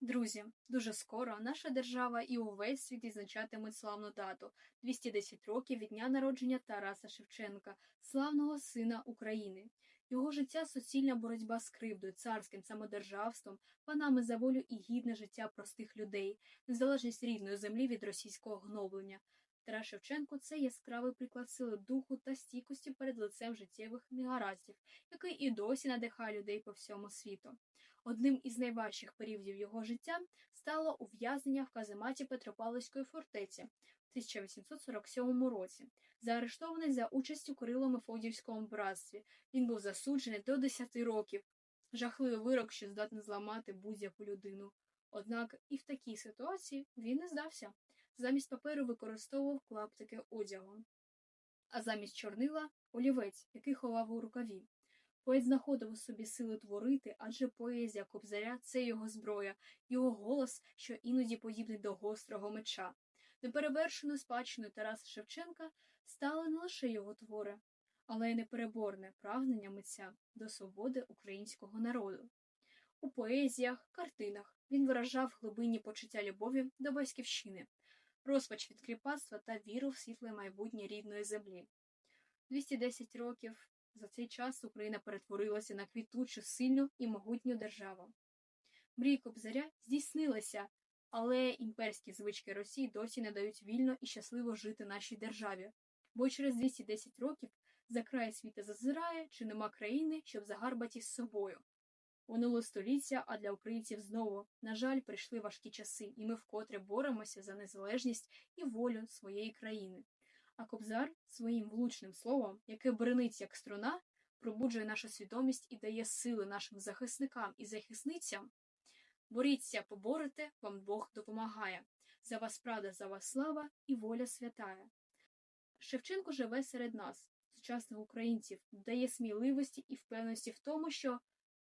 Друзі, дуже скоро наша держава і увесь світ відзначатимуть славну дату 210 років від дня народження Тараса Шевченка, славного сина України. Його життя суцільна боротьба з кривдою, царським самодержавством, панами за волю і гідне життя простих людей, незалежність рідної землі від російського гноблення. Тарас Шевченко це яскравий приклад сили духу та стійкості перед лицем життєвих негараздів, який і досі надихає людей по всьому світу. Одним із найважчих періодів його життя стало ув'язнення в казематі Петропавловської фортеці в 1847 році. Заарештований за участь у Кирило-Мефодіївському братстві, він був засуджений до 10 років. Жахливий вирок, що здатний зламати будь-яку людину. Однак і в такій ситуації він не здався. Замість паперу використовував клаптики одягу, а замість чорнила олівець, який ховав у рукаві. Поет знаходив у собі сили творити, адже поезія кобзаря це його зброя, його голос, що іноді подібний до гострого меча. Неперевершеною спадщиною Тараса Шевченка стали не лише його твори, але й непереборне прагнення митця до свободи українського народу. У поезіях, картинах він виражав глибинні почуття любові до батьківщини, розпач від кріпацтва та віру в світле майбутнє рідної землі. 210 років за цей час Україна перетворилася на квітучу, сильну і могутню державу. Мрії Кобзаря здійснилися, але імперські звички Росії досі не дають вільно і щасливо жити нашій державі, бо через 210 років за край світа зазирає, чи нема країни, щоб загарбати з собою. Минуло століття, а для українців знову, на жаль, прийшли важкі часи, і ми вкотре боремося за незалежність і волю своєї країни. А Кобзар своїм влучним словом, яке бренить як струна, пробуджує нашу свідомість і дає сили нашим захисникам і захисницям. Боріться, поборете, вам Бог допомагає. За вас правда, за вас слава і воля святая. Шевченко живе серед нас, сучасних українців, дає сміливості і впевненості в тому, що